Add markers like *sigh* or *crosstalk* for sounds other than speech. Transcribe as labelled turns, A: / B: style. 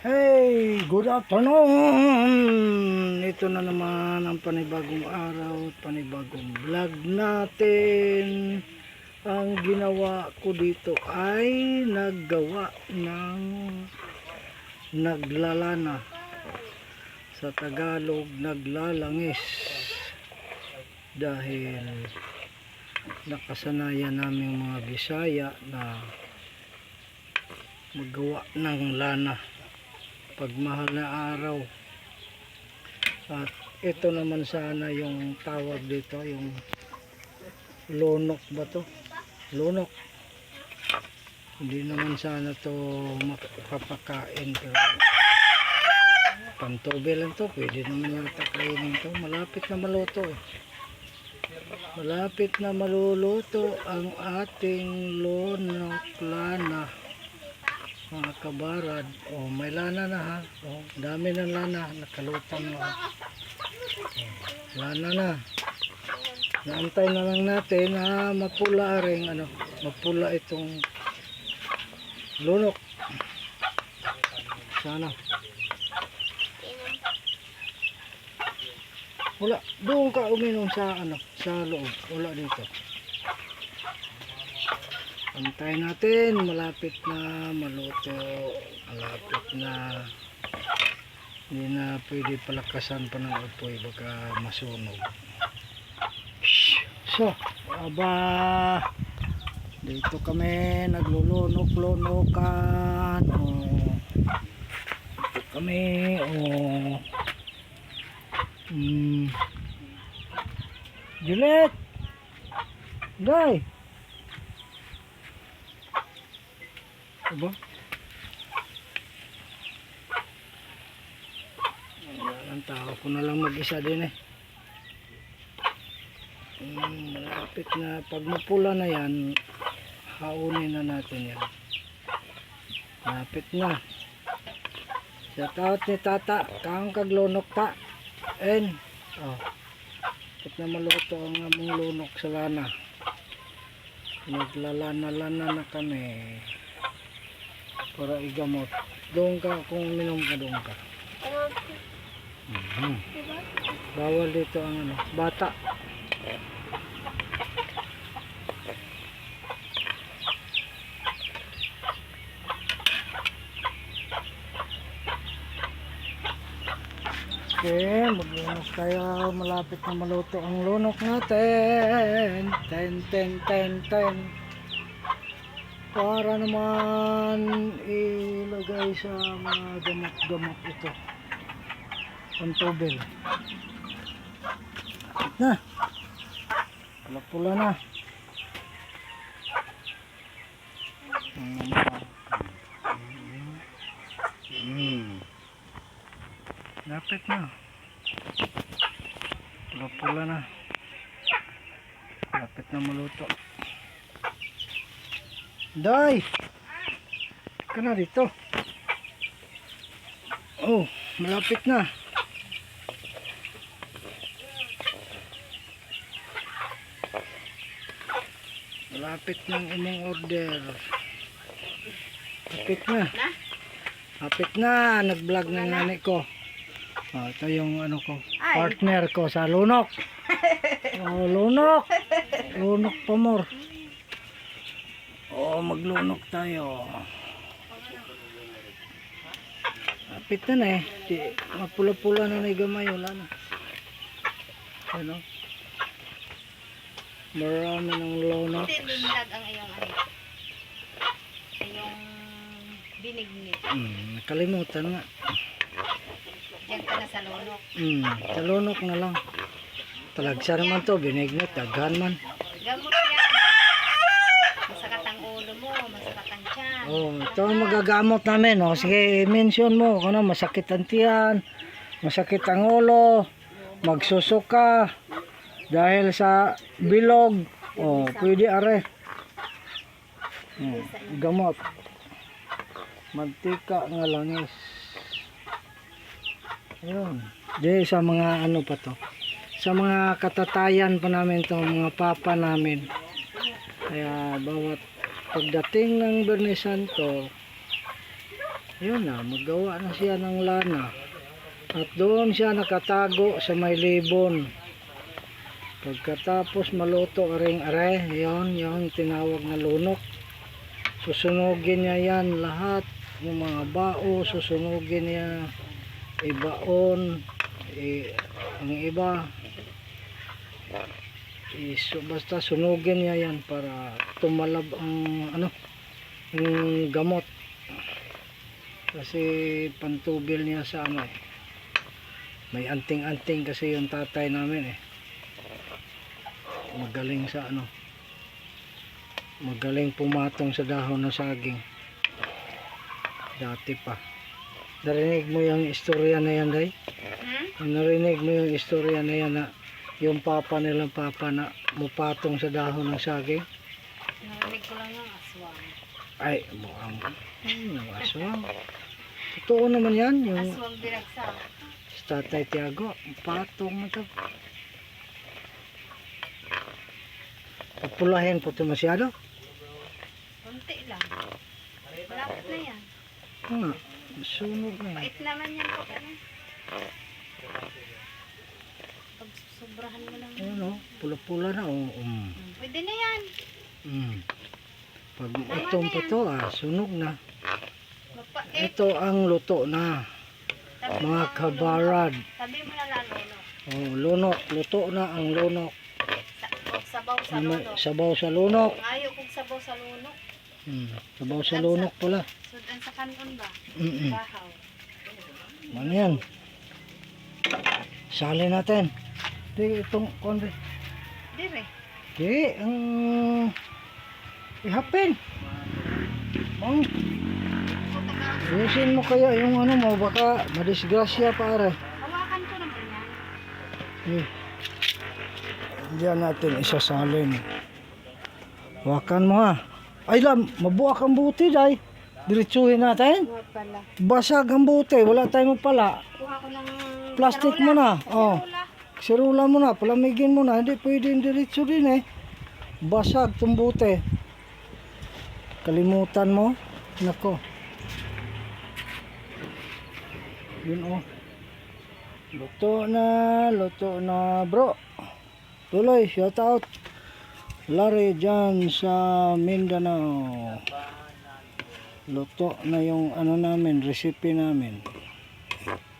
A: Hey, good afternoon! Ito na naman ang panibagong araw, panibagong vlog natin. Ang ginawa ko dito ay naggawa ng naglalana. Sa Tagalog, naglalangis. Dahil nakasanayan namin mga Bisaya na maggawa ng lana pag mahal na araw. At ito naman sana yung tawag dito yung lunok ba to? Lunok. Hindi naman sana to makapakain pero pantobe lang to. Pwede naman yata kainin to. Malapit na maluto eh. Malapit na maluluto ang ating lunok lana kabarad. Oh may lana na ha? Oh dami ng lana. Nakalutang na. Oh. lana na. Naantay na lang natin na mapula rin ano? Mapula itong lunok. Sana. Wala. Doon ka uminom sa ano sa loob. Wala dito Antayin natin, malapit na maluto, malapit na hindi na pwede palakasan pa ng apoy baka masunog. So, aba dito kami naglulunok-lunokan oh. Dito kami oh. Mm. Juliet! Guy! Ayan, ang tao ko na lang mag-isa din eh. Hmm, malapit na. Pag mapula na yan, haunin na natin yan. Malapit na. Shout out ni Tata. Kang kaglunok ta. En. Oh. Kapit na maluto ang among lunok sa lana. Naglalana-lana na kami para igamot. Doon ka kung minom ka doon ka. Mhm. Bawal dito ang ano, bata. Okay, maglunok tayo. Malapit na maluto ang lunok natin. Ten, ten, ten, ten para naman ilagay sa mga gamot-gamot ito. Ang tubig. Na. Pula-pula na. Mm. lapit na. Pula-pula na. Lapit na maluto Day! Ka na dito. Oh, malapit na. Malapit ng imong order. Malapit na. Malapit na. Nag-vlog na nani ko. Oh, ito yung ano ko. Partner ko sa lunok. *laughs* Oh, lunok. Lunok pa more. Oo, maglunok tayo. Kapit na na eh. Di, mapula-pula na na yung gamay. Wala na. Ano? Marami ng lunok.
B: Hindi lundag ang iyong ano. Iyong binignit.
A: Hmm, nakalimutan nga.
B: Diyan ka na sa lunok.
A: Hmm, sa lunok na lang. Talagsa naman to, binignit, daghan man.
B: Gamot yan. Masakit ang ulo mo, masakit ang tiyan.
A: Oh, ito ang magagamot namin. Oh. Sige, mention mo. Ano, masakit ang tiyan, masakit ang ulo, magsusuka, dahil sa bilog. Oh, pwede are. Oh, gamot. Mantika nga langis. Ayun. Di sa mga ano pa to. Sa mga katatayan pa namin to, mga papa namin. Kaya bawat pagdating ng Bernie Santo, Yun na, magawa na siya ng lana. At doon siya nakatago sa may libon. Pagkatapos maluto ring are, yon yung tinawag na lunok. Susunugin niya yan lahat ng mga bao, susunugin niya ibaon, i, ang iba iso, basta sunugin niya yan para tumalab ang ano yung gamot. Kasi pantubil niya sa ano eh. May anting-anting kasi yung tatay namin eh. Magaling sa ano. Magaling pumatong sa dahon ng saging. Dati pa. Narinig mo yung istorya na yan day?
B: Hmm?
A: narinig mo yung istorya na yan na yung papa nilang papa na mupatong sa dahon ng saging
B: Narinig ko lang yung aswang.
A: ay mukhang hmm, yung aswang totoo naman yan yung
B: Aswang binagsak.
A: sa tatay Tiago patong mo to papulahin po ito masyado
B: Kunti lang. Malapit na yan.
A: ah, sunog na yan.
B: Pait naman yan ano. Pag sobrahan mo lang.
A: Ayun o, pula-pula na o. Um,
B: Pwede na yan.
A: um. Pag itong pa to ah, sunog na.
B: Mapait.
A: Ito ang luto na,
B: Tabi
A: mga
B: mo
A: kabarad.
B: Tabi mo na lalo. No?
A: Oh, lunok, luto na ang lunok.
B: Sa, sabaw sa
A: Na may
B: lunok.
A: sabaw sa lunok.
B: Ayaw kong sabaw sa lunok.
A: Hmm, sabaw sa lunok pala.
B: Sudan sa kanon ba?
A: Mm
B: Bahaw.
A: Ano yan? Sali natin. Di itong konde.
B: Dire.
A: Di, ang ihapin. Mong, ayusin mo kaya yung ano mo, baka madisgrasya pare.
B: Hawakan ko naman yan.
A: Eh, diyan natin isasalin. Wakan mo ha. Ay lam, mabuak ang buti day. Diretsuhin natin. Basag ang buti, wala tayong pala.
B: Kuha ko ng
A: Plastic mo na. Oh. Sirula mo na, palamigin mo na. Hindi pwedeng diretso din eh. Basag tong buti. Kalimutan mo. Nako. Yun oh. Luto na, luto na bro. Tuloy, shout out. Larry dyan sa Mindanao. Luto na yung ano namin, recipe namin.